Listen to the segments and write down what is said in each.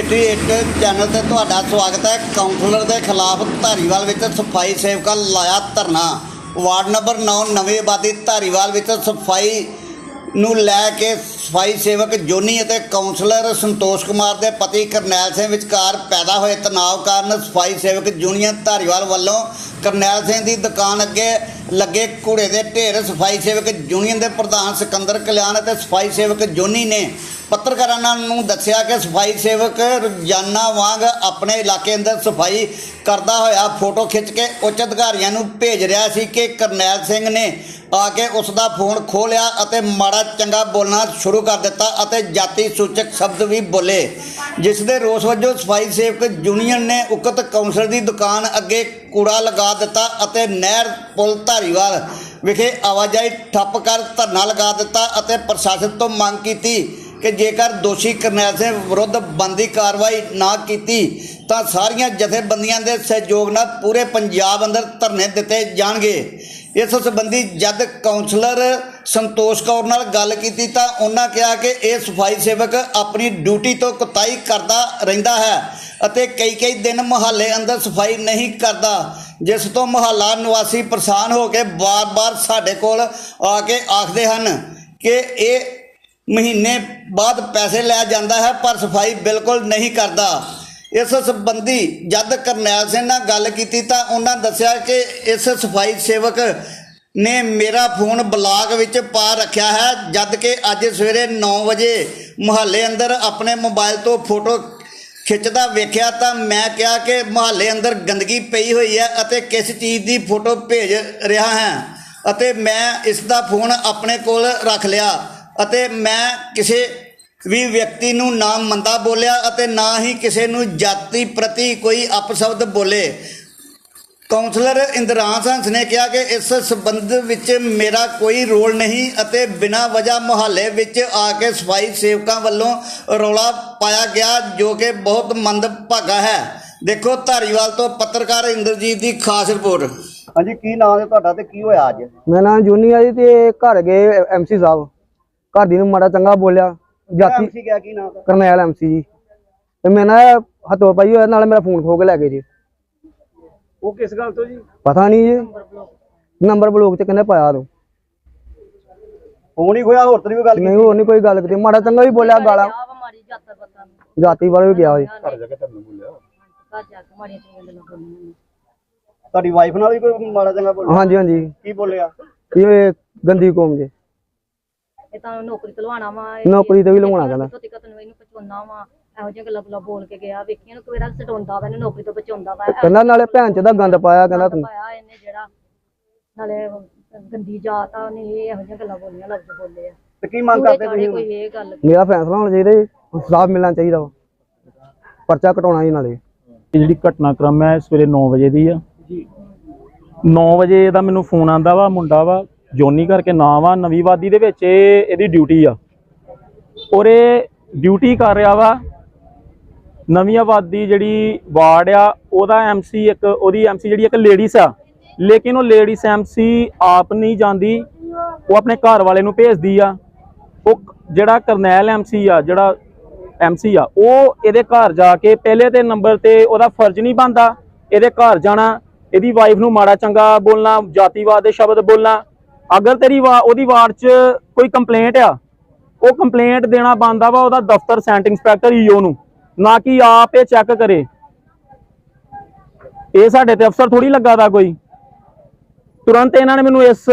88 channel ਤੇ ਤੁਹਾਡਾ ਸਵਾਗਤ ਹੈ। ਕਾਉਂਸਲਰ ਦੇ ਖਿਲਾਫ ਧਾਰੀਵਾਲ ਵਿੱਚ ਸਫ਼ਾਈ ਸੇਵਕਾਂ ਲਾਇਆ ਧਰਨਾ। ਵਾਰਡ ਨੰਬਰ 9 ਨਵੀਂ ਆਬਾਦੀ ਧਾਰੀਵਾਲ ਵਿੱਚ ਸਫ਼ਾਈ ਨੂੰ ਲੈ ਕੇ ਸਫ਼ਾਈ ਸੇਵਕ ਜੋਨੀ ਅਤੇ ਕਾਉਂਸਲਰ ਸੰਤੋਸ਼ ਕੁਮਾਰ ਦੇ ਪਤੀ ਕਰਨੈਲ ਸਿੰਘ ਵਿਚਕਾਰ ਪੈਦਾ ਹੋਏ ਤਣਾਅ ਕਾਰਨ ਸਫ਼ਾਈ ਸੇਵਕ ਯੂਨੀਅਨ ਧਾਰੀਵਾਲ ਵੱਲੋਂ ਕਰਨੈਲ ਸਿੰਘ ਦੀ ਦੁਕਾਨ ਅੱਗੇ ਲੱਗੇ ਕੂੜੇ ਦੇ ਢੇਰ ਸਫ਼ਾਈ ਸੇਵਕ ਯੂਨੀਅਨ ਦੇ ਪ੍ਰਧਾਨ ਸਿਕੰਦਰ ਕਲਿਆਣ ਅਤੇ ਸਫ਼ਾਈ ਸੇਵਕ ਜੋਨੀ ਨੇ ਪੱਤਰਕਾਰਾਂ ਨੂੰ ਦੱਸਿਆ ਕਿ ਸਫ਼ਾਈ ਸੇਵਕ ਰੋਜ਼ਾਨਾ ਵਾਂਗ ਆਪਣੇ ਇਲਾਕੇ ਅੰਦਰ ਸਫ਼ਾਈ ਕਰਦਾ ਹੋਇਆ ਫੋਟੋ ਖਿੱਚ ਕੇ ਉੱਚ ਅਧਿਕਾਰੀਆਂ ਨੂੰ ਭੇਜ ਰਿਹਾ ਸੀ ਕਿ ਕਰਨੈਲ ਸਿੰਘ ਨੇ ਆ ਕੇ ਉਸ ਦਾ ਫੋਨ ਖੋਹ ਅਤੇ ਮਾੜਾ ਚੰਗਾ ਬੋਲਣਾ ਸ਼ੁਰੂ ਕਰ ਦਿੱਤਾ ਅਤੇ ਜਾਤੀ ਸੂਚਕ ਸ਼ਬਦ ਵੀ ਬੋਲੇ ਜਿਸ ਦੇ ਰੋਸ ਵਜੋਂ ਸਫ਼ਾਈ ਸੇਵਕ ਯੂਨੀਅਨ ਨੇ ਉਕਤ ਕੌਂਸਲ ਦੀ ਦੁਕਾਨ ਅੱਗੇ ਕੂੜਾ ਲਗਾ ਦਿੱਤਾ ਅਤੇ ਨਹਿਰ ਪੁਲ ਧਾਰੀਵਾਲ ਵਿਖੇ ਆਵਾਜਾਈ ਠੱਪ ਕਰ ਧਰਨਾ ਲਗਾ ਦਿੱਤਾ ਅਤੇ ਪ੍ਰਸ਼ਾਸਨ ਤੋਂ ਮੰਗ ਕੀਤੀ ਕਿ ਜੇਕਰ ਦੋਸ਼ੀ ਕਰਨੈਲ ਸਿੰਘ ਵਿਰੁੱਧ ਬੰਦੀ ਕਾਰਵਾਈ ਨਾ ਕੀਤੀ, ਤਾਂ ਸਾਰੀਆਂ ਜਥੇਬੰਦੀਆਂ ਦੇ ਸਹਿਯੋਗ ਨਾਲ ਪੂਰੇ ਪੰਜਾਬ ਅੰਦਰ ਧਰਨੇ ਦਿੱਤੇ ਜਾਣਗੇ। ਇਸ ਸੰਬੰਧੀ ਜਦ ਕਾਉਂਸਲਰ ਸੰਤੋਸ਼ ਕੌਰ ਨਾਲ ਗੱਲ ਕੀਤੀ ਤਾਂ ਉਹਨਾਂ ਕਿਹਾ ਕਿ ਇਹ ਸਫ਼ਾਈ ਸੇਵਕ ਆਪਣੀ ਡਿਊਟੀ ਤੋਂ ਕੁਤਾਈ ਕਰਦਾ ਰਹਿੰਦਾ ਹੈ ਅਤੇ ਕਈ ਕਈ ਦਿਨ ਮੁਹੱਲੇ ਅੰਦਰ ਸਫ਼ਾਈ ਨਹੀਂ ਕਰਦਾ, ਜਿਸ ਤੋਂ ਮੁਹੱਲਾ ਨਿਵਾਸੀ ਪਰੇਸ਼ਾਨ ਹੋ ਕੇ ਬਾਰ-ਬਾਰ ਸਾਡੇ ਕੋਲ ਆ ਕੇ ਆਖਦੇ ਹਨ ਕਿ ਇਹ ਮਹੀਨੇ ਬਾਅਦ ਪੈਸੇ ਲੈ ਜਾਂਦਾ ਹੈ, ਪਰ ਸਫ਼ਾਈ ਬਿਲਕੁਲ ਨਹੀਂ ਕਰਦਾ। ਇਸ ਸੰਬੰਧੀ ਜਦ ਕਰਨੈਲ ਸਿੰਘ ਨਾਲ ਗੱਲ ਕੀਤੀ ਤਾਂ ਉਹਨਾਂ ਦੱਸਿਆ ਕਿ ਇਸ ਸਫ਼ਾਈ ਸੇਵਕ ਨੇ ਮੇਰਾ ਫੋਨ ਬਲਾਕ ਵਿੱਚ ਪਾ ਰੱਖਿਆ ਹੈ, ਜਦ ਕਿ ਅੱਜ ਸਵੇਰੇ 9 ਵਜੇ ਮੁਹੱਲੇ ਅੰਦਰ ਆਪਣੇ ਮੋਬਾਈਲ ਤੋਂ ਫੋਟੋ ਖਿੱਚਦਾ ਵੇਖਿਆ ਤਾਂ ਮੈਂ ਕਿਹਾ ਕਿ ਮੁਹੱਲੇ ਅੰਦਰ ਗੰਦਗੀ ਪਈ ਹੋਈ ਹੈ ਅਤੇ ਕਿਸ ਚੀਜ਼ ਦੀ ਫੋਟੋ ਭੇਜ ਰਿਹਾ ਹੈ ਅਤੇ ਮੈਂ ਇਸ ਦਾ ਫੋਨ ਆਪਣੇ ਕੋਲ ਰੱਖ ਲਿਆ ਅਤੇ ਮੈਂ ਕਿਸੇ ਵੀ ਵਿਅਕਤੀ ਨੂੰ ਨਾ ਮੰਦਾ ਬੋਲਿਆ ਅਤੇ ਨਾ ਹੀ ਕਿਸੇ ਨੂੰ ਜਾਤੀ ਪ੍ਰਤੀ ਕੋਈ ਅਪਸ਼ਬਦ ਬੋਲੇ। ਕਾਉਂਸਲਰ ਇੰਦਰਾਂਸ ਹੰਸ ਨੇ ਕਿਹਾ ਕਿ ਇਸ ਸਬੰਧ ਵਿੱਚ ਮੇਰਾ ਕੋਈ ਰੋਲ ਨਹੀਂ ਅਤੇ ਬਿਨਾਂ ਵਜ੍ਹਾ ਮੁਹੱਲੇ ਵਿੱਚ ਆ ਕੇ ਸਫ਼ਾਈ ਸੇਵਕਾਂ ਵੱਲੋਂ ਰੌਲਾ ਪਾਇਆ ਗਿਆ ਜੋ ਕਿ ਬਹੁਤ ਮੰਦਭਾਗਾ ਹੈ। ਦੇਖੋ ਧਾਰੀਵਾਲ ਤੋਂ ਪੱਤਰਕਾਰ ਇੰਦਰਜੀਤ ਦੀ ਖਾਸ ਰਿਪੋਰਟ। ਹਾਂਜੀ ਕੀ ਨਾਮ ਹੈ ਤੁਹਾਡਾ ਤੇ ਕੀ ਹੋਇਆ ਅੱਜ? ਮੇਰਾ ਨਾਮ ਜੂਨੀ ਆ ਜੀ ਤੇ ਘਰ ਗਏ ਐਮਸੀ ਸਾਹਿਬ। ਘਰ ਦੀ ਨੂੰ ਮਾੜਾ ਚੰਗਾ ਬੋਲਿਆ। ਜਾਤੀ ਐਮਸੀ ਕਿਹਾ ਕੀ ਨਾਮ ਕਰਨੈਲ ਐਮਸੀ ਜੀ। ਤੇ ਮੈਂ ਨਾ ਹੱਥੋਂ ਪਾਈ ਹੋਇਆ ਨਾਲ ਮੇਰਾ ਫੋਨ ਖੋ ਕੇ ਲੈ ਗਏ ਜੀ। ਉਹ ਕਿਸ ਗੱਲ ਤੋਂ ਜੀ? ਪਤਾ ਨਹੀਂ ਜੀ। ਨੰਬਰ ਬਲੌਕ ਚ ਕਹਿੰਦੇ ਪਾਇਆ ਤੂੰ ਫੋਨ ਹੀ ਖੋਇਆ ਹੋਰ ਤਾਂ ਨਹੀਂ ਕੋਈ ਗੱਲ ਨਹੀਂ ਹੋਰ ਨਹੀਂ ਕੋਈ ਗੱਲ ਕੀਤੀ। ਮਾੜਾ ਚੰਗਾ ਵੀ ਬੋਲਿਆ ਗਾਲਾਂ। ਜਾਤੀ ਵਾਲੇ ਵੀ ਗਿਆ ਜੀ ਘਰ ਜਾ ਕੇ ਤੁਹਾਨੂੰ ਬੋਲਿਆ। ਘਰ ਜਾ ਕੇ ਮਾੜੀਆਂ ਚੰਗੀਆਂ ਗੱਲਾਂ ਬੋਲੀਆਂ ਨੇ ਤੁਹਾਡੀ ਵਾਈਫ ਨਾਲ ਵੀ ਕੋਈ ਮਾੜਾ ਚੰਗਾ ਬੋਲਿਆ? ਹਾਂਜੀ ਹਾਂਜੀ। ਕੀ ਬੋਲਿਆ? ਇਹ ਗੰਦੀ ਕੌਮ ਜੇ। ਇਹ ਤਾਂ ਨੌਕਰੀ ਤੇ ਲਵਾਉਣਾ ਵਾ ਨੌਕਰੀ ਤੇ ਵੀ ਲਵਾਉਣਾ ਕਹਿੰਦਾ। ਤੋਤੀ ਕਤਨ ਇਹਨੂੰ ਪਚਾਉਣਾ ਵਾ ਇਹੋ ਜਿਹੀਆਂ ਗੱਲਾਂ ਬੋਲ ਕੇ ਗਿਆ ਵੇਖੀਆਂ ਨੂੰ ਕਿਹੜਾ ਸਟਾਉਂਦਾ ਵਾ ਇਹਨੂੰ ਨੌਕਰੀ ਤੋਂ ਬਚਾਉਂਦਾ ਵਾ ਕਹਿੰਦਾ ਨਾਲੇ ਭੈਣ ਚ ਦਾ ਗੰਦ ਪਾਇਆ ਕਹਿੰਦਾ ਤੂੰ। ਪਾਇਆ ਇਹਨੇ ਜਿਹੜਾ ਨਾਲੇ ਗੰਦੀ ਜਾਤ ਆ ਉਹਨੇ ਇਹ ਇਹੋ ਜਿਹੀਆਂ ਗੱਲਾਂ ਬੋਲੀਆਂ ਲਫ਼ਜ਼ ਬੋਲੇ ਆ। ਤੇ ਕੀ ਮੰਗ ਕਰਦੇ ਤੁਸੀਂ ਕੋਈ ਇਹ ਗੱਲ ਮੇਰਾ ਫੈਸਲਾ ਹੋਣਾ ਚਾਹੀਦਾ ਇਨਸਾਫ ਮਿਲਣਾ ਚਾਹੀਦਾ ਵਾ। ਪਰਚਾ ਕਟਾਉਣਾ ਜੀ ਨਾਲੇ। ਇਹ ਜਿਹੜੀ ਘਟਨਾਕ੍ਰਮ ਹੈ ਸਵੇਰੇ 9 ਵਜੇ ਦੀ ਆ। ਜੀ। 9 ਵਜੇ ਦਾ ਮੈਨੂੰ ਫੋਨ ਆਂਦਾ ਵਾ ਮੁੰਡਾ ਵਾ ਜੋਨੀ ਕਰਕੇ ਨਾਮ ਆ ਨਵੀਂ ਵਾਦੀ ਦੇ ਵਿੱਚ, ਇਹ ਇਹਦੀ ਡਿਊਟੀ ਆ। ਔਰ ਇਹ ਡਿਊਟੀ ਕਰ ਰਿਹਾ ਵਾ ਨਵੀਂ ਆਬਾਦੀ ਜਿਹੜੀ ਵਾਰਡ ਆ, ਉਹਦਾ ਐਮਸੀ ਇੱਕ, ਉਹਦੀ ਐਮਸੀ ਜਿਹੜੀ ਇੱਕ ਲੇਡੀਸ ਆ। ਲੇਕਿਨ ਉਹ ਲੇਡੀਸ ਐਮਸੀ ਆਪ ਨਹੀਂ ਜਾਂਦੀ, ਉਹ ਆਪਣੇ ਘਰ ਵਾਲੇ ਨੂੰ ਭੇਜਦੀ ਆ। ਉਹ ਜਿਹੜਾ ਕਰਨੈਲ ਐਮਸੀ ਆ, ਜਿਹੜਾ ਐਮਸੀ ਆ, ਉਹ ਇਹਦੇ ਘਰ ਜਾ ਕੇ ਪਹਿਲੇ ਤੇ ਨੰਬਰ ਤੇ ਉਹਦਾ ਫਰਜ਼ ਨਹੀਂ ਬਣਦਾ, ਇਹਦੇ ਘਰ ਜਾਣਾ, ਇਹਦੀ ਵਾਈਫ ਨੂੰ ਮਾੜਾ ਚੰਗਾ ਬੋਲਣਾ, ਜਾਤੀਵਾਦ ਦੇ ਸ਼ਬਦ ਬੋਲਣਾ। ਅਗਰ ਤੇਰੀ ਵਾ, ਉਹਦੀ ਵਾਰਡ 'ਚ ਕੋਈ ਕੰਪਲੇਂਟ ਆ, ਉਹ ਕੰਪਲੇਂਟ ਦੇਣਾ ਬਣਦਾ ਵਾ ਉਹਦਾ ਦਫ਼ਤਰ ਸੈਂਟ ਇੰਸਪੈਕਟਰ ਈਓ ਨੂੰ, ਨਾ ਕਿ ਆਪ ਇਹ ਚੈੱਕ ਕਰੇ। ਇਹ ਸਾਡੇ ਤੇ ਅਫਸਰ ਥੋੜੀ ਲੱਗਾ ਦਾ ਕੋਈ। ਤੁਰੰਤ ਇਹਨਾਂ ਨੇ ਮੈਨੂੰ ਇਸ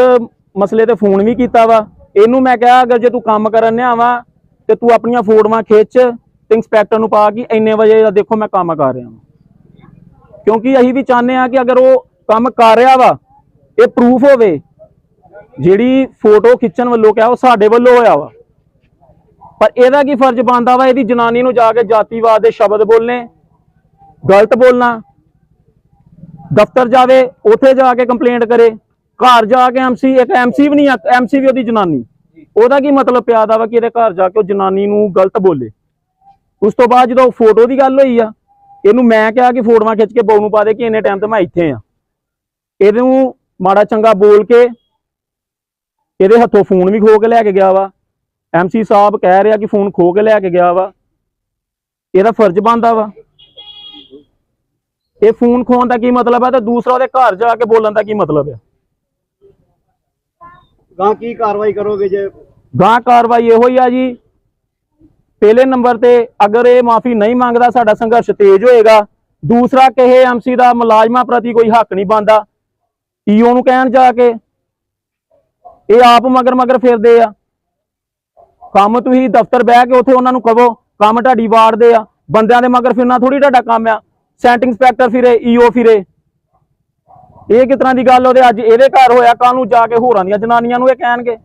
ਮਸਲੇ ਤੇ ਫੋਨ ਵੀ ਕੀਤਾ ਵਾ। ਇਹਨੂੰ ਮੈਂ ਕਿਹਾ, ਅਗਰ ਜੇ ਤੂੰ ਕੰਮ ਕਰਨ ਨਿਆ ਵਾ, ਤੇ ਤੂੰ ਆਪਣੀਆਂ ਫੋਟੋਆਂ ਖਿੱਚ ਤੇ ਇੰਸਪੈਕਟਰ ਨੂੰ ਪਾ ਕਿ ਇੰਨੇ ਵਜੇ ਦਾ ਦੇਖੋ ਮੈਂ ਕੰਮ ਕਰ ਰਿਹਾ ਹਾਂ ਕਿਉਂਕਿ ਅਸੀਂ ਵੀ ਚਾਹੁੰਦੇ ਆ ਕਿ ਅਗਰ ਉਹ ਕੰਮ ਕਰ ਰਿਹਾ ਵਾ, ਇਹ ਪ੍ਰੂਫ ਹੋਵੇ ਜਿਹੜੀ ਫੋਟੋ ਖਿੱਚਣ ਵੱਲੋਂ ਕਿਹਾ ਉਹ ਸਾਡੇ ਵੱਲੋਂ ਹੋਇਆ ਵਾ। ਪਰ ਇਹਦਾ ਕੀ ਫਰਜ਼ ਬਣਦਾ ਵਾ? ਇਹਦੀ ਜਨਾਨੀ ਨੂੰ ਜਾ ਕੇ ਜਾਤੀਵਾਦ ਦੇ ਸ਼ਬਦ ਬੋਲਨੇ ਗਲਤ ਬੋਲਣਾ। ਦਫ਼ਤਰ ਜਾਵੇ, ਉੱਥੇ ਜਾ ਕੇ ਕੰਪਲੇਂਟ ਕਰੇ। ਘਰ ਜਾ ਕੇ ਐਮਸੀ ਇੱਕ ਐਮਸੀ ਵੀ ਨਹੀਂ ਐਮਸੀ ਵੀ ਉਹਦੀ ਜਨਾਨੀ। ਉਹਦਾ ਕੀ ਮਤਲਬ ਪਿਆ ਦਾ ਵਾ ਕਿ ਇਹਦੇ ਘਰ ਜਾ ਕੇ ਉਹ ਜਨਾਨੀ ਨੂੰ ਗਲਤ ਬੋਲੇ? ਉਸ ਤੋਂ ਬਾਅਦ ਜਦੋਂ ਫੋਟੋ ਦੀ ਗੱਲ ਹੋਈ ਆ, ਇਹਨੂੰ ਮੈਂ ਕਿਹਾ ਕਿ ਫੋਟੋਆਂ ਖਿੱਚ ਕੇ ਬਹੂ ਨੂੰ ਪਾ ਦੇ ਕਿ ਇੰਨੇ ਟਾਈਮ ਤੇ ਮੈਂ ਇੱਥੇ ਆ। ਇਹਨੂੰ ਮਾੜਾ ਚੰਗਾ ਬੋਲ ਕੇ ਇਹਦੇ ਹੱਥੋਂ ਫੋਨ ਵੀ ਖੋ ਕੇ ਲੈ ਕੇ ਗਿਆ ਵਾ। ਐਮਸੀ ਸਾਹਿਬ ਕਹਿ ਰਿਹਾ ਕਿ ਫੋਨ ਖੋ ਕੇ ਲੈ ਕੇ ਗਿਆ ਵਾ। ਇਹਦਾ ਫਰਜ਼ ਬਣਦਾ ਵਾ। ਇਹ ਫੋਨ ਖੋਣ ਦਾ ਕੀ ਮਤਲਬ ਹੈ ਤੇ ਦੂਸਰਾ ਉਹਦੇ ਘਰ ਜਾ ਕੇ ਬੋਲਣ ਦਾ ਕੀ ਮਤਲਬ ਹੈ ਗਾਂ ਕੀ ਕਾਰਵਾਈ ਕਰੋਗੇ ਜੇ? ਗਾਂ ਕਾਰਵਾਈ ਇਹੋ ਹੀ ਆ ਜੀ। ਪਹਿਲੇ ਨੰਬਰ ਤੇ ਅਗਰ ਇਹ ਮਾਫੀ ਨਹੀਂ ਮੰਗਦਾ ਸਾਡਾ ਸੰਘਰਸ਼ ਤੇਜ਼ ਹੋਏਗਾ। ਦੂਸਰਾ ਕਿਸੇ ਐਮਸੀ ਦਾ ਮੁਲਾਜ਼ਮਾਂ ਪ੍ਰਤੀ ਕੋਈ ਹੱਕ ਨਹੀਂ ਬਣਦਾ। ਈਓ ਨੂੰ ਕਹਿਣ ਜਾ ਕੇ ਇਹ ਆਪ ਮਗਰ ਮਗਰ ਫਿਰਦੇ ਆ। ਕੰਮ ਤੁਸੀਂ ਦਫ਼ਤਰ ਬਹਿ ਕੇ ਉੱਥੇ ਉਹਨਾਂ ਨੂੰ ਕਹੋ ਕੰਮ ਢਾਡੀ ਵਾਰਦੇ ਆ। ਬੰਦਿਆਂ ਦੇ ਮਗਰ ਫਿਰਨਾ ਥੋੜੀ ਤੁਹਾਡਾ ਕੰਮ ਆ। ਸੈਂਟ ਇੰਸਪੈਕਟਰ ਫਿਰੇ ਈਓ ਫਿਰੇ। ਇਹ ਕਿਸ ਤਰ੍ਹਾਂ ਦੀ ਗੱਲ ਉਹਦੇ ਅੱਜ ਇਹਦੇ ਘਰ ਹੋਇਆ ਕੱਲ ਨੂੰ ਜਾ ਕੇ ਹੋਰਾਂ ਦੀਆਂ ਜਨਾਨੀਆਂ ਨੂੰ ਇਹ ਕਹਿਣਗੇ।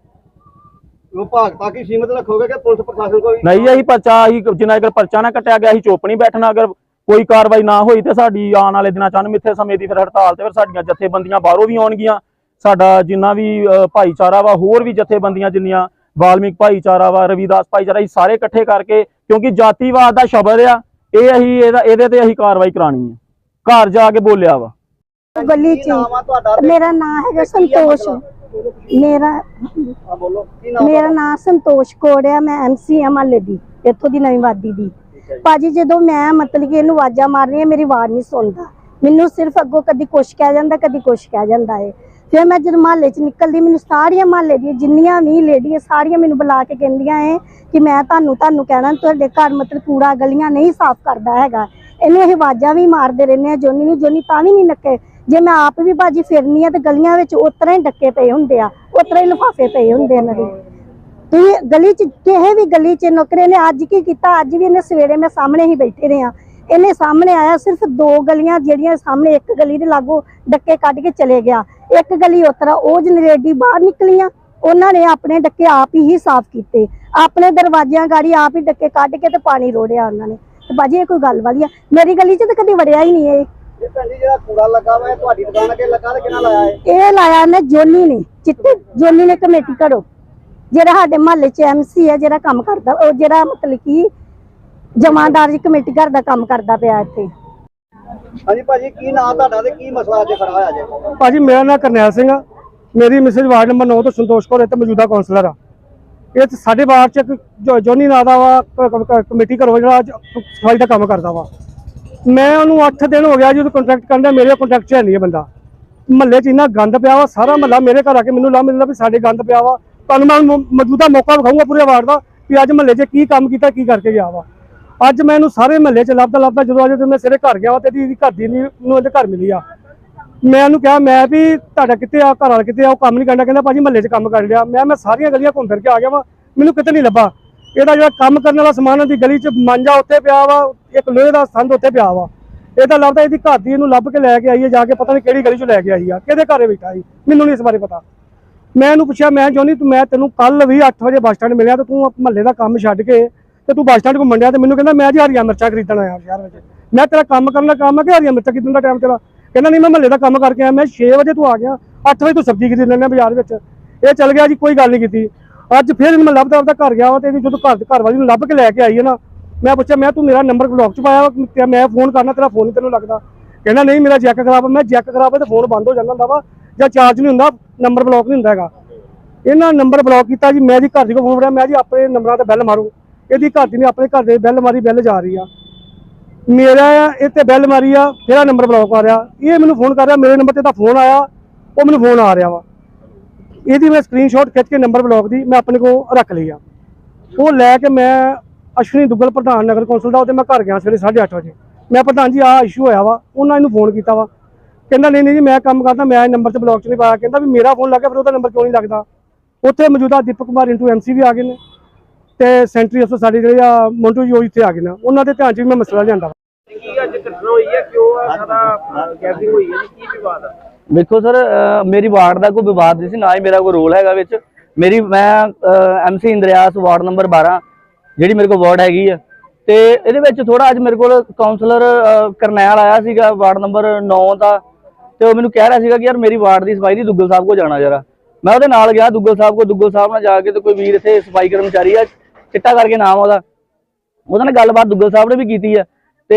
ਵਿਭਾਗ ਤੱਕ ਹੀ ਸੀਮਿਤ ਰੱਖੋਗੇ ਕਿ ਪੁਲਿਸ ਪ੍ਰਸ਼ਾਸਨ ਕੋਈ ਨਹੀਂ ਅਸੀਂ ਪਰਚਾ ਅਸੀਂ ਜਿੰਨਾ ਚਿਰ ਪਰਚਾ ਨਾ ਕੱਟਿਆ ਗਿਆ ਅਸੀਂ ਚੁੱਪ ਨਹੀਂ ਬੈਠਣਾ। ਅਗਰ ਕੋਈ ਕਾਰਵਾਈ ਨਾ ਹੋਈ ਤੇ ਸਾਡੀ ਆਉਣ ਵਾਲੇ ਦਿਨਾਂ ਚ ਅਣਮਿੱਥੇ ਸਮੇਂ ਦੀ ਫਿਰ ਹੜਤਾਲ ਤੇ ਫਿਰ ਸਾਡੀਆਂ ਜਥੇਬੰਦੀਆਂ ਬਾਹਰੋਂ ਵੀ ਆਉਣਗੀਆਂ। ਸਾਡਾ ਜਿੰਨਾ ਵੀ ਭਾਈਚਾਰਾ ਵਾ ਹੋਰ ਵੀ ਜਥੇਬੰਦੀਆਂ ਜਿੰਨੀਆਂ ਵਾਲਮੀਕ ਭਾਈਚਾਰਾ ਵਾ ਰਵਿਦਾਸ ਭਾਈਚਾਰਾ ਅਸੀਂ ਸਾਰੇ ਇਕੱਠੇ ਕਰਕੇ ਕਿਉਂਕਿ ਜਾਤੀਵਾਦ ਦਾ ਸ਼ਬਦ ਆ ਇਹ ਅਸੀਂ ਇਹਦਾ ਇਹਦੇ ਤੇ ਅਸੀਂ ਕਾਰਵਾਈ ਕਰਾਣੀ ਹੈ ਘਰ ਜਾ ਕੇ ਬੋਲਿਆ ਵਾ। ਗਲੀ ਚ ਮੇਰਾ ਨਾਮ ਹੈਗਾ ਸੰਤੋਸ਼। ਮੇਰਾ ਮੇਰਾ ਨਾਮ ਸੰਤੋਸ਼ ਕੌਰ ਆ ਮੈਂ ਐਮਸੀ ਆ ਮਹੱਲੇ ਦੀ ਇੱਥੋਂ ਦੀ ਨਵੀਂ ਵਾਦੀ ਦੀ। ਭਾਜੀ ਜਦੋਂ ਮੈਂ ਮਤਲਬ ਕਿ ਇਹਨੂੰ ਆਵਾਜ਼ਾਂ ਮਾਰ ਰਹੀ ਹਾਂ ਮੇਰੀ ਆਵਾਜ਼ ਨਹੀਂ ਸੁਣਦਾ। ਮੈਨੂੰ ਸਿਰਫ ਅੱਗੋਂ ਕਦੀ ਕੁਛ ਕਹਿ ਜਾਂਦਾ ਕਦੀ ਕੁਛ ਕਹਿ ਜਾਂਦਾ ਹੈ ਫਿਰ ਮੈਂ ਜਦੋਂ ਮਹੱਲੇ 'ਚ ਨਿਕਲਦੀ, ਮੈਨੂੰ ਸਾਰੀਆਂ ਮਹੱਲੇ ਦੀਆਂ ਜਿੰਨੀਆਂ ਵੀ ਲੇਡੀਆਂ ਸਾਰੀਆਂ ਮੈਨੂੰ ਬੁਲਾ ਕੇ ਕਹਿੰਦੀਆਂ ਹੈ ਕਿ ਮੈਂ ਤੁਹਾਨੂੰ ਤੁਹਾਨੂੰ ਕਹਿਣਾ, ਤੁਹਾਡੇ ਘਰ ਮਤਲਬ ਕੂੜਾ ਗਲੀਆਂ ਨਹੀਂ ਸਾਫ਼ ਕਰਦਾ ਹੈਗਾ। ਇਹਨੂੰ ਇਹ ਆਵਾਜ਼ਾਂ ਵੀ ਮਾਰਦੇ ਰਹਿੰਦੇ ਆ, ਜੋਨੀ ਨੂੰ, ਜੋਨੀ ਤਾਂ ਵੀ ਨਹੀਂ ਨੱਕੇ। ਜੇ ਮੈਂ ਆਪ ਵੀ ਬਾਜੀ ਫਿਰਨੀ ਆ ਤੇ ਗਲੀਆਂ ਵਿੱਚ ਉਤਰਾ ਹੀ ਡੱਕੇ ਪਏ ਹੁੰਦੇ ਆ ਉਤਰਾ ਹੀ ਲਿਫਾਫੇ ਪਏ ਹੁੰਦੇ ਇਹਨਾਂ ਦੇ। ਤੁਸੀਂ ਗਲੀ ਚ, ਕਿਸੇ ਵੀ ਗਲੀ ਚ ਨੌਕਰੇ ਨੇ ਅੱਜ ਕੀ ਕੀਤਾ, ਅੱਜ ਵੀ ਇਹਨੇ ਸਵੇਰੇ ਮੈਂ ਸਾਹਮਣੇ ਹੀ ਬੈਠੇ ਰਹੇ ਆ। ਇਹਨੇ ਸਾਹਮਣੇ ਆਇਆ ਸਿਰਫ ਦੋ ਗਲੀਆਂ ਜਿਹੜੀਆਂ ਸਾਹਮਣੇ ਇੱਕ ਗਲੀ ਦੇ ਲਾਗੋ ਡੱਕੇ ਕੱਢ ਕੇ ਚਲੇ ਗਿਆ। ਇੱਕ ਗਲੀ ਉਤਰਾ ਉਹ ਜਨਰੇਡੀ ਬਾਹਰ ਨਿਕਲੀਆਂ ਉਹਨਾਂ ਨੇ ਆਪਣੇ ਡੱਕੇ ਆਪ ਹੀ ਸਾਫ਼ ਕੀਤੇ। ਆਪਣੇ ਦਰਵਾਜ਼ਿਆਂ ਗਾੜੀ ਆਪ ਹੀ ਡੱਕੇ ਕੱਢ ਕੇ ਤੇ ਪਾਣੀ ਰੋੜਿਆ ਉਹਨਾਂ ਨੇ। ਤੇ ਬਾਜੀ ਇਹ ਕੋਈ ਗੱਲ ਵਾਲੀ ਆ? ਮੇਰੀ ਗਲੀ 'ਚ ਤਾਂ ਕਦੀ ਵੜਿਆ ਹੀ ਨਹੀਂ ਇਹ। ਇਹ ਲਾਇਆ ਨੇ ਜੋਨੀ ਨੇ। ਚਿੱਟੇ ਜੋਨੀ ਨੇ ਕਮੇਟੀ ਘੜੋ ਜਿਹੜਾ ਸਾਡੇ ਮਹੱਲੇ ਚ ਐਮਸੀ ਹੈ ਜਿਹੜਾ ਕੰਮ ਕਰਦਾ ਉਹ ਜਿਹੜਾ ਮਤਲਬ ਕਿ ਜਮਾਦਾਰ ਜੀ ਕਮੇਟੀ ਘਰ ਦਾ ਕੰਮ ਕਰਦਾ ਪਿਆ ਇੱਥੇ। ਹਾਂਜੀ ਭਾਜੀ ਕੀ ਨਾਮ ਤੁਹਾਡਾ ਤੇ ਕੀ ਮਸਲਾ ਅੱਜ ਖੜਾ ਹੋਇਆ ਜੇ? ਭਾਜੀ ਮੇਰਾ ਨਾਮ ਕਰਨੈਲ ਸਿੰਘ ਆ। ਮੇਰੀ ਮਿਸਿਸ ਵਾਰਡ ਨੰਬਰ 9 ਤੋਂ ਸੰਤੋਸ਼ ਕੌਰ ਇੱਥੇ ਮੌਜੂਦਾ ਕਾਉਂਸਲਰ ਆ। ਇਹ 'ਚ ਸਾਡੇ ਵਾਰਡ ਚ ਇੱਕ ਜੋ- ਜੋਨੀ ਨਾਂ ਦਾ ਵਾ ਕਮੇਟੀ ਘਰੋਂ ਜਿਹੜਾ ਅੱਜ ਸਫ਼ਾਈ ਦਾ ਕੰਮ ਕਰਦਾ ਵਾ। ਮੈਂ ਉਹਨੂੰ 8 ਦਿਨ ਹੋ ਗਿਆ ਜਦੋਂ ਕੰਟਰੈਕਟ ਕਰਦਾ ਮੇਰੇ ਕੰਟਰੈਕਟ 'ਚ ਹੈ ਨਹੀਂ ਇਹ ਬੰਦਾ। ਮਹੱਲੇ 'ਚ ਇੰਨਾ ਗੰਦ ਪਿਆ ਵਾ ਸਾਰਾ ਮਹੱਲਾ ਮੇਰੇ ਘਰ ਆ ਕੇ ਮੈਨੂੰ ਲਾ ਮਿਲਦਾ ਵੀ ਸਾਡੇ ਗੰਦ ਪਿਆ ਵਾ। ਤੁਹਾਨੂੰ ਮੈਂ ਮੌ- ਮੌਜੂਦਾ ਮੌਕਾ ਵਿਖਾਊਂਗਾ ਪੂਰੇ ਵਾਰਡ ਦਾ ਵੀ ਅੱਜ ਮਹੱਲੇ 'ਚ ਕੀ ਕੰਮ ਕੀਤਾ ਕੀ ਕਰਕੇ ਗਿਆ ਵਾ। ਅੱਜ ਮੈਂ ਇਹਨੂੰ ਸਾਰੇ ਮਹੱਲੇ 'ਚ ਲੱਭਦਾ ਲੱਭਦਾ ਜਦੋਂ ਅੱਜ ਮੈਂ ਸਿਰੇ ਘਰ ਗਿਆ ਤੇ ਇਹਦੀ ਇਹਦੀ ਘਰ ਦੀ ਨੀ- ਨੂੰ ਇਹਦੇ ਘਰ ਮਿਲੀ ਆ। ਮੈਂ ਉਹਨੂੰ ਕਿਹਾ, ਮੈਂ ਵੀ ਤੁਹਾਡਾ ਕਿੱਥੇ ਆ, ਘਰ ਵਾਲਾ ਕਿੱਥੇ ਆ, ਉਹ ਕੰਮ ਨਹੀਂ ਕਰਦਾ ਕਹਿੰਦਾ ਭਾਜੀ ਮਹੱਲੇ 'ਚ ਕੰਮ ਕਰ ਲਿਆ। ਮੈਂ ਮੈਂ ਸਾਰੀਆਂ ਗਲੀਆਂ ਘੁੰਮ ਫਿਰ ਕੇ ਆ ਗਿਆ ਵਾ, ਮੈਨੂੰ ਕਿਤੇ ਨਹੀਂ ਲੱਭਾ। ਇਹਦਾ ਜਿਹੜਾ ਕੰਮ ਕਰਨ ਵਾਲਾ ਸਮਾਨ ਉਹਦੀ ਗਲੀ 'ਚ ਮਾਂਜਾ ਉੱਥੇ ਪਿਆ ਵਾ, ਇੱਕ ਲੋਹੇ ਦਾ ਸੰਦ ਉੱਥੇ ਪਿਆ ਵਾ। ਇਹਦਾ ਲੱਭਦਾ, ਇਹਦੀ ਘਰ ਦੀ ਇਹਨੂੰ ਲੱਭ ਕੇ ਲੈ ਕੇ ਆਈ ਹੈ ਜਾ ਕੇ ਪਤਾ ਨਹੀਂ ਕਿਹੜੀ ਗਲੀ 'ਚ ਲੈ ਕੇ ਆਈ ਆ, ਕਿਹਦੇ ਘਰੇ ਬੈਠਾ ਸੀ, ਮੈਨੂੰ ਨਹੀਂ ਇਸ ਬਾਰੇ ਪਤਾ। ਮੈਂ ਇਹਨੂੰ ਪੁੱਛਿਆ, ਮੈਂ ਜੋਨੀ ਤੂੰ, ਮੈਂ ਤੈਨੂੰ ਕੱਲ ਵੀ 8 ਵਜੇ ਬੱਸ ਸਟੈਂਡ ਮਿਲਿਆ ਤੇ ਤੂੰ ਮਹੱਲੇ ਦਾ ਕੰਮ ਛੱਡ ਕੇ ਤੇ ਤੂੰ ਬੱਸ ਸਟੈਂਡ ਘੁੰਮਣ ਡਿਆ ਤੇ ਮੈਨੂੰ ਕਹਿੰਦਾ, ਮੈਂ ਜੀ ਹਰੀਆਂ ਮਿਰਚਾਂ ਖਰੀਦਣ ਆਇਆ ਸ਼ਹਿਰ ਵਿੱਚ। ਮੈਂ ਤੇਰਾ ਕੰਮ ਕਰਨ ਦਾ ਕੰਮ ਆ ਕਿ ਹਰੀਆਂ ਮਿਰਚਾਂ ਖਰੀਦਣ ਦਾ ਟਾਈਮ ਤੇਰਾ? ਕਹਿੰਦਾ, ਨਹੀਂ, ਮੈਂ ਮਹੱਲੇ ਦਾ ਕੰਮ ਕਰਕੇ ਆਇਆ, ਮੈਂ 6 ਵਜੇ ਤੂੰ ਆ ਗਿਆ 8 ਵਜੇ ਤੂੰ ਸਬਜ਼ੀ ਖਰੀਦ ਲੈਣਾ ਬਾਜ਼ਾਰ ਵਿੱਚ। ਇਹ ਚੱਲ ਗਿਆ ਜੀ, ਕੋਈ ਗੱਲ ਨਹੀਂ ਕੀਤੀ। ਅੱਜ ਫਿਰ ਇਹਨੂੰ ਮੈਂ ਲੱਭਦਾ ਲੱਭਦਾ ਘਰ ਗਿਆ ਵਾ ਤੇ ਇਹਦੀ ਜਦੋਂ ਘਰ ਘਰ ਵਾਲੀ ਨੂੰ ਲੱਭ ਕੇ ਲੈ ਕੇ ਆਈ ਹੈ ਨਾ, ਮੈਂ ਪੁੱਛਿਆ, ਮੈਂ ਤੂੰ ਮੇਰਾ ਨੰਬਰ ਬਲੌਕ ਚ ਪਾਇਆ ਤੇ ਮੈਂ ਫੋਨ ਕਰਨਾ, ਤੇਰਾ ਫੋਨ ਹੀ ਤੈਨੂੰ ਲੱਗਦਾ। ਕਹਿੰਦਾ, ਨਹੀਂ, ਮੇਰਾ ਜੈਕ ਖਰਾਬ ਆ। ਮੈਂ ਜੈਕ ਖਰਾਬ ਹੈ ਤੇ ਫੋਨ ਬੰਦ ਹੋ ਜਾਂਦਾ ਹੁੰਦਾ ਵਾ, ਜਾਂ ਚਾਰਜ ਨਹੀਂ ਹੁੰਦਾ ਨੰਬਰ ਬਲੌਕ ਨਹੀਂ ਹੁੰਦਾ ਹੈਗਾ। ਇਹਨਾਂ ਨੰਬਰ ਬਲੌਕ ਕੀਤਾ ਜੀ, ਮੈਂ ਜੀ ਘਰ ਦੀ ਕੋ ਫੋਨ ਫੜਿਆ, ਮੈਂ ਜੀ ਆਪਣੇ ਨੰਬਰਾਂ ਤੇ ਬੈਲ ਮਾਰੂ। ਇਹਦੀ ਘਰ ਦੀ ਨੇ, ਆਪਣੇ ਘਰ ਦੇ ਬੈਲ ਮਾਰੀ ਬੈਲ ਜਾ ਰਹੀ ਆ। ਮੇਰਾ ਇਹ ਤੇ ਬੈਲ ਮਾਰੀ ਆ, ਮੇਰਾ ਨੰਬਰ ਬਲੌਕ ਆ ਰਿਹਾ। ਇਹ ਮੈਨੂੰ ਫੋਨ ਕਰ ਰਿਹਾ, ਮੇਰੇ ਨੰਬਰ ਤੇ ਤਾਂ ਫੋਨ ਆਇਆ, ਉਹ ਮੈਨੂੰ ਫੋਨ ਆ ਰਿਹਾ ਵਾ। ਇਹਦੀ ਮੈਂ ਸਕਰੀਨਸ਼ਾਟ ਖਿੱਚ ਕੇ ਨੰਬਰ ਬਲੌਕ ਦੀ, ਮੈਂ ਆਪਣੇ ਕੋਲ ਰੱਖ ਲਈ ਆ। ਉਹ ਲੈ ਕੇ ਮੈਂ ਅਸ਼ਵਨੀ ਦੁੱਗਲ ਪ੍ਰਧਾਨ ਨਗਰ ਕੌਂਸਲ ਦਾ ਉਹਦੇ ਮੈਂ ਘਰ ਗਿਆ ਸਵੇਰੇ 8:30 ਵਜੇ। ਮੈਂ ਪ੍ਰਧਾਨ ਜੀ, ਆਹ ਇਸ਼ੂ ਹੋਇਆ ਵਾ, ਉਹਨਾਂ ਇਹਨੂੰ ਫੋਨ ਕੀਤਾ ਵਾ। ਕਹਿੰਦਾ, ਨਹੀਂ ਨਹੀਂ ਜੀ, ਮੈਂ ਕੰਮ ਕਰਦਾ, ਮੈਂ ਨੰਬਰ ਤੇ ਬਲੌਕ 'ਚ ਨਹੀਂ ਪਾਇਆ। ਕਹਿੰਦਾ ਵੀ ਮੇਰਾ ਫੋਨ ਲੱਗਾ ਫਿਰ ਉਹਦਾ ਨੰਬਰ ਕਿਉਂ ਨਹੀਂ ਲੱਗਦਾ? ਉੱਥੇ ਮੌਜੂਦਾ ਦੀਪਕ ਕੁਮਾਰ ਇੰਟੂ ਐਮਸੀ ਵੀ ਆ ਗਏ ਨੇ। ਤੇ ਸੈਂਟਰੀ ਅਫਸਰ ਸਾਡੇ ਜਿਹੜੇ ਆ ਮੋਂਟੂ ਜੀ ਉਹ ਇੱਥੇ ਆ ਗਏ ਨੇ। ਉਹਨਾਂ ਦੇ ਧਿਆਨ 'ਚ ਵੀ ਮੈਂ ਮਸਲਾ ਲਿਆਂਦਾ ਵਾ। ਦੇਖੋ ਸਰ ਅਹ ਮੇਰੀ ਵਾਰਡ ਦਾ ਕੋਈ ਵਿਵਾਦ ਨਹੀਂ ਸੀ ਨਾ ਹੀ ਮੇਰਾ ਕੋਈ ਰੋਲ ਹੈਗਾ ਵਿੱਚ। ਮੇਰੀ ਮੈਂ ਐਮਸੀ ਇੰਦਰਿਆਸ ਵਾਰਡ ਨੰਬਰ 12 ਜਿਹੜੀ ਮੇਰੇ ਕੋਲ ਵਾਰਡ ਹੈਗੀ ਆ। ਤੇ ਇਹਦੇ ਵਿੱਚ ਥੋੜਾ ਅੱਜ ਮੇਰੇ ਕੋਲ ਕਾਉਂਸਲਰ ਕਰਨੈਲ ਆਇਆ ਸੀਗਾ ਵਾਰਡ ਨੰਬਰ 9 ਦਾ। ਤੇ ਉਹ ਮੈਨੂੰ ਕਹਿ ਰਿਹਾ ਸੀਗਾ ਕਿ ਯਾਰ ਮੇਰੀ ਵਾਰਡ ਦੀ ਸਫ਼ਾਈ ਦੀ ਦੁੱਗਲ ਸਾਹਿਬ ਕੋ ਜਾਣਾ ਜਰਾ। ਮੈਂ ਉਹਦੇ ਨਾਲ ਗਿਆ ਦੁੱਗਲ ਸਾਹਿਬ ਕੋ ਦੁੱਗਲ ਸਾਹਿਬ ਨਾਲ ਜਾ ਕੇ ਤੇ ਕੋਈ ਵੀਰ ਇੱਥੇ ਸਫ਼ਾਈ ਕਰਮਚਾਰੀ ਆ ਚਿੱਟਾ ਕਰਕੇ ਨਾਮ ਉਹਦਾ। ਉਹਦੇ ਨਾਲ ਗੱਲਬਾਤ ਦੁੱਗਲ ਸਾਹਿਬ ਨੇ ਵੀ ਕੀਤੀ ਆ। ਤੇ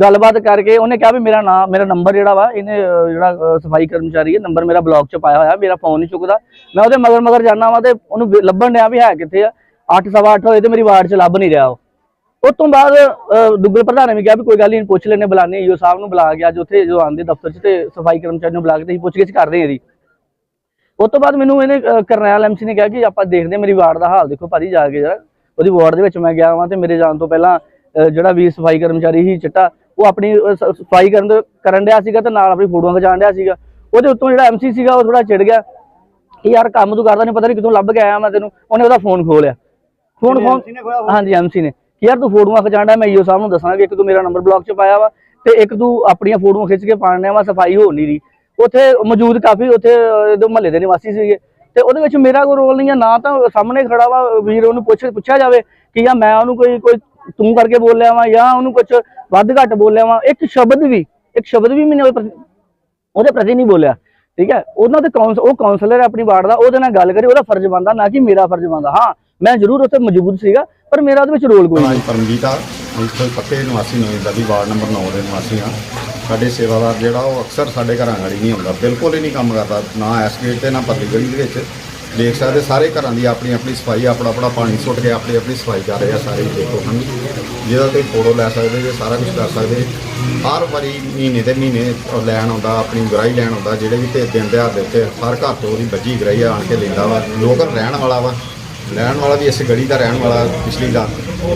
ਗੱਲਬਾਤ ਕਰਕੇ ਉਹਨੇ ਕਿਹਾ ਵੀ ਮੇਰਾ ਨਾਮ ਮੇਰਾ ਨੰਬਰ ਜਿਹੜਾ ਵਾ ਇਹਨੇ ਜਿਹੜਾ ਸਫ਼ਾਈ ਕਰਮਚਾਰੀ ਹੈ ਨੰਬਰ ਮੇਰਾ ਬਲੌਕ 'ਚ ਪਾਇਆ ਹੋਇਆ ਮੇਰਾ ਫੋਨ ਨਹੀਂ ਚੁੱਕਦਾ। ਮੈਂ ਉਹਦੇ ਮਗਰ ਮਗਰ ਜਾਣਾ ਵਾ ਤੇ ਉਹਨੂੰ ਲੱਭਣ ਡਿਆ ਵੀ ਹੈ ਕਿੱਥੇ ਆ। 8 ਸਵਾ 8 ਹੋਏ ਤੇ ਮੇਰੀ ਵਾਰਡ 'ਚ ਲੱਭ ਨਹੀਂ ਰਿਹਾ ਉਹ। ਉਸ ਤੋਂ ਬਾਅਦ ਦੁੱਗਲ ਪ੍ਰਧਾਨ ਨੇ ਵੀ ਕਿਹਾ ਵੀ ਕੋਈ ਗੱਲ ਨਹੀਂ ਪੁੱਛ ਲੈਣੇ ਬੁਲਾਣੇ ਈਓ ਸਾਹਿਬ ਨੂੰ ਬੁਲਾ ਕੇ ਅੱਜ ਉੱਥੇ ਜੋ ਆਂਦੇ ਦਫ਼ਤਰ 'ਚ ਤੇ ਸਫ਼ਾਈ ਕਰਮਚਾਰੀ ਨੂੰ ਬੁਲਾ ਕੇ ਤੇ ਅਸੀਂ ਪੁੱਛਗਿੱਛ ਕਰਦੇ ਹਾਂ ਇਹਦੀ। ਉਸ ਤੋਂ ਬਾਅਦ ਮੈਨੂੰ ਇਹਨੇ ਅਹ, ਕਰਨੈਲ ਐਮਸੀ ਨੇ ਕਿਹਾ ਕਿ ਆਪਾਂ ਦੇਖਦੇ ਹਾਂ ਮੇਰੀ ਵਾਰਡ ਦਾ ਹਾਲ ਦੇਖੋ ਭਾਜੀ ਜਾ ਕੇ ਜਰਾ। ਉਹਦੀ ਵਾਰਡ ਦੇ ਵਿੱਚ ਮੈਂ ਗਿਆ ਵਾਂ ਤੇ ਮੇਰੇ ਜਾਣ ਤੋਂ ਪਹਿਲਾਂ ਜਿਹੜਾ ਵੀਰ ਸਫ਼ਾਈ ਕਰਮਚਾਰੀ ਸੀ ਚਿੱਟਾ ਉਹ ਆਪਣੀ ਸਫ਼ਾਈ ਕਰਨ ਦੇ ਕਰਨ ਡਿਆ ਸੀਗਾ ਤੇ ਨਾਲ ਆਪਣੀ ਫੋਟੋਆਂ ਖਿਚਾਉਣ ਡਿਆ ਸੀਗਾ। ਉਹਦੇ ਉੱਤੋਂ ਜਿਹੜਾ ਐਮਸੀ ਸੀਗਾ ਉਹ ਥੋੜਾ ਚਿੜ ਗਿਆ ਕਿ ਯਾਰ ਕੰਮ ਤੂੰ ਕਰਦਾ ਨਹੀਂ ਪਤਾ ਨਹੀਂ ਕਿੱਥੋਂ ਲੱਭ ਕੇ ਆਇਆ ਮੈਂ ਤੈਨੂੰ। ਉਹਨੇ ਉਹਦਾ ਫੋਨ ਖੋਲਿਆ ਫੋਨ ਫੋਨ ਹਾਂਜੀ ਐਮਸੀ ਨੇ। ਕਿ ਯਾਰ ਤੂੰ ਫੋਟੋਆਂ ਖਿਚਾਉਂਦਾ ਮੈਂ ਈਓ ਸਾਹਿਬ ਨੂੰ ਦੱਸਾਂਗਾ ਕਿ ਇੱਕ ਤੂੰ ਮੇਰਾ ਨੰਬਰ ਬਲੌਕ 'ਚ ਪਾਇਆ ਵਾ ਤੇ ਇੱਕ ਤੂੰ ਆਪਣੀਆਂ ਫੋਟੋਆਂ ਖਿੱਚ ਕੇ ਪਾਣ ਡਿਆ ਵਾ ਸਫ਼ਾਈ ਹੋ ਨਹੀਂ ਰਹੀ। ਉੱਥੇ ਮੌਜੂਦ ਕਾਫੀ ਉੱਥੇ ਮਹੱਲੇ ਦੇ ਨਿਵਾਸੀ ਸੀਗੇ। ਤੇ ਉਹਦੇ ਵਿੱਚ ਮੇਰਾ ਕੋਈ ਰੋਲ ਨਹੀਂ ਹੈ ਨਾ ਤਾਂ ਸਾਹਮਣੇ ਖੜਾ ਵਾ, ਵੀਰ ਉਹਨੂੰ ਪੁੱਛ, ਪੁੱਛਿਆ ਜਾਵੇ ਕਿ ਜਾਂ ਮੈਂ ਉਹਨੂੰ ਕੋਈ ਕੋਈ ਤੂੰ ਕਰਕੇ ਬੋਲਿਆ ਵਾਂ ਜਾਂ ਉਹਨੂੰ ਕੁਝ ਵੱਧ ਘੱਟ ਬੋਲਿਆ ਵਾ। ਇੱਕ ਸ਼ਬਦ ਵੀ, ਇੱਕ ਸ਼ਬਦ ਵੀ ਮੈਨੇ ਉਹਦੇ ਪ੍ਰਤੀ- ਨਹੀਂ ਬੋਲਿਆ। ਠੀਕ ਹੈ? ਉਹਨਾਂ ਦੇ ਕਾਉਂਸ ਉਹ ਕਾਉਂਸਲਰ ਹੈ ਆਪਣੀ ਵਾਰਡ ਦਾ, ਉਹਦੇ ਨਾਲ ਗੱਲ ਕਰੀ, ਉਹਦਾ ਫਰਜ਼ ਬਣਦਾ ਨਾ ਕਿ ਮੇਰਾ ਫਰਜ਼ ਬਣਦਾ। ਹਾਂ, ਮੈਂ ਜ਼ਰੂਰ ਉੱਥੇ ਮੌਜੂਦ ਸੀਗਾ, ਪਰ ਮੇਰਾ ਉਹਦੇ ਵਿੱਚ ਰੋਲ ਕੋਈ ਨਹੀਂ। ਪਰਮਜੀਤ ਆ। ਅੰਕਲ ਪੱਤੇ ਨਿਵਾਸੀ ਨਵੇਂ ਦਾ ਵੀ ਵਾਰਡ ਨੰਬਰ 9 ਦੇ ਨਿਵਾਸੀ ਆ। ਸਾਡੇ ਸੇਵਾਦਾਰ ਜਿਹੜਾ, ਉਹ ਅਕਸਰ ਸਾਡੇ ਘਰਾਂ ਗਾੜੀ ਨਹੀਂ ਆਉਂਦਾ। ਬਿਲਕੁਲ ਹੀ ਨਹੀਂ ਕੰਮ ਕਰਦਾ, ਨਾ ਐਸ ਗੇਟ ਤੇ, ਨਾ ਪੱਲੀ ਗਲੀ ਦੇ ਵਿੱਚ। ਦੇਖ ਸਕਦੇ, ਸਾਰੇ ਘਰਾਂ ਦੀ ਆਪਣੀ ਆਪਣੀ ਸਫ਼ਾਈ, ਆਪਣਾ ਆਪਣਾ ਪਾਣੀ ਸੁੱਟ ਕੇ ਆਪਣੀ ਆਪਣੀ ਸਫ਼ਾਈ ਕਰ ਰਹੇ ਆ ਸਾਰੇ, ਦੇਖੋ ਹਨ ਜਿਹਦਾ ਤੁਸੀਂ ਫੋਟੋ ਲੈ ਸਕਦੇ ਜੇ, ਸਾਰਾ ਕੁਝ ਕਰ ਸਕਦੇ ਹਰ ਵਾਰੀ ਮਹੀਨੇ ਦੇ ਮਹੀਨੇ ਲੈਣ ਆਉਂਦਾ, ਆਪਣੀ ਗਰਾਈ ਲੈਣ ਆਉਂਦਾ, ਜਿਹੜੇ ਵੀ ਤੇ ਦਿਨ ਦਿਹਾੜ ਦੇ ਉੱਤੇ, ਹਰ ਘਰ ਤੋਂ ਉਹਦੀ ਬੱਜੀ ਗਰਾਈ ਆਣ ਕੇ ਲੈਂਦਾ ਵਾ। ਲੋਕਲ ਰਹਿਣ ਵਾਲਾ ਵਾ। ਰਹਿਣ ਵਾਲਾ ਵੀ ਇਸ ਗਲੀ ਦਾ ਰਹਿਣ ਵਾਲਾ ਪਿਛਲੀ ਦਾ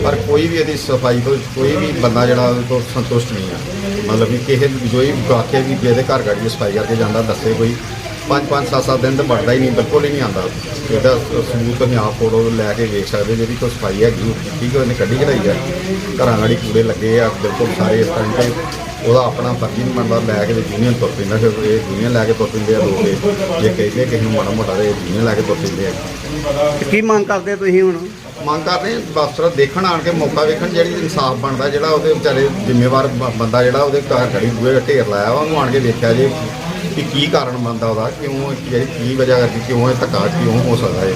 ਪਰ ਕੋਈ ਵੀ ਇਹਦੀ ਸਫ਼ਾਈ ਤੋਂ, ਕੋਈ ਵੀ ਬੰਦਾ ਜਿਹੜਾ ਉਹਦੇ ਤੋਂ ਸੰਤੁਸ਼ਟ ਨਹੀਂ ਆ। ਮਤਲਬ ਕਿ ਕਿਸੇ ਨੂੰ ਕੋਈ ਵੀ ਇਹਦੇ ਘਰ ਗਾੜੀ ਸਫ਼ਾਈ ਕਰਕੇ ਜਾਂਦਾ, ਦੱਸੇ ਕੋਈ। ਪੰਜ ਪੰਜ, ਸੱਤ ਸੱਤ ਦਿਨ ਤਾਂ ਵੜਦਾ ਹੀ ਨਹੀਂ, ਬਿਲਕੁਲ ਹੀ ਨਹੀਂ ਆਉਂਦਾ। ਇਹਦਾ ਸਬੂਤ ਤੁਸੀਂ ਆਪ ਫੋਟੋ ਲੈ ਕੇ ਵੇਖ ਸਕਦੇ, ਜਿਹੜੀ ਕੋਈ ਸਫ਼ਾਈ ਹੈਗੀ ਠੀਕ ਹੈ, ਉਹਨੇ ਕੱਢੀ ਕਢਾਈ ਹੈ। ਘਰਾਂ ਗਾੜੀ ਕੂੜੇ ਲੱਗੇ ਆ, ਬਿਲਕੁਲ ਸਾਰੇ ਇਸ ਤਰ੍ਹਾਂ ਤੇ ਉਹਦਾ ਆਪਣਾ ਫਰਜ਼ੀ ਨਹੀਂ ਬਣਦਾ ਲੈ ਕੇ ਯੂਨੀਅਨ ਤੁਰ ਪੈਂਦਾ, ਫਿਰ ਇਹ ਯੂਨੀਅਨ ਲੈ ਕੇ ਤੁਰ ਪੈਂਦੇ ਆ ਲੋਕ ਇਹ। ਜੇ ਕਹਿੰਦੇ ਕਿਸੇ ਨੂੰ ਮਾੜਾ ਮੋਟਾ ਤੇ ਯੂਨੀਅਨ ਲੈ ਕੇ ਤੁਰ ਪੈਂਦੇ ਆ। ਤੇ ਕੀ ਮੰਗ ਕਰਦੇ ਤੁਸੀਂ ਹੁਣ? ਮੰਗ ਕਰਦੇ ਹਾਂ ਬਸ ਦੇਖਣ ਆਣ ਕੇ ਮੌਕਾ ਵੇਖਣ, ਜਿਹੜੀ ਇਨਸਾਫ ਬਣਦਾ ਜਿਹੜਾ ਉਹਦੇ ਵਿਚਾਰੇ ਜ਼ਿੰਮੇਵਾਰ ਬ- ਬੰਦਾ ਜਿਹੜਾ ਉਹਦੇ ਘਰ ਖੜੀ ਦੂਏ ਢੇਰ ਲਾਇਆ ਵਾ, ਉਹਨੂੰ ਆਣ ਕੇ ਵੇਖਿਆ ਜੇ ਕਿ ਕੀ ਕਾਰਨ ਬਣਦਾ ਉਹਦਾ, ਕਿਉਂ, ਜਿਹੜੀ ਕੀ ਵਜ੍ਹਾ ਕਰਕੇ ਕਿਉਂ ਇਹ ਧੱਕਾ, ਕਿਉਂ ਹੋ ਸਕਦਾ ਹੈ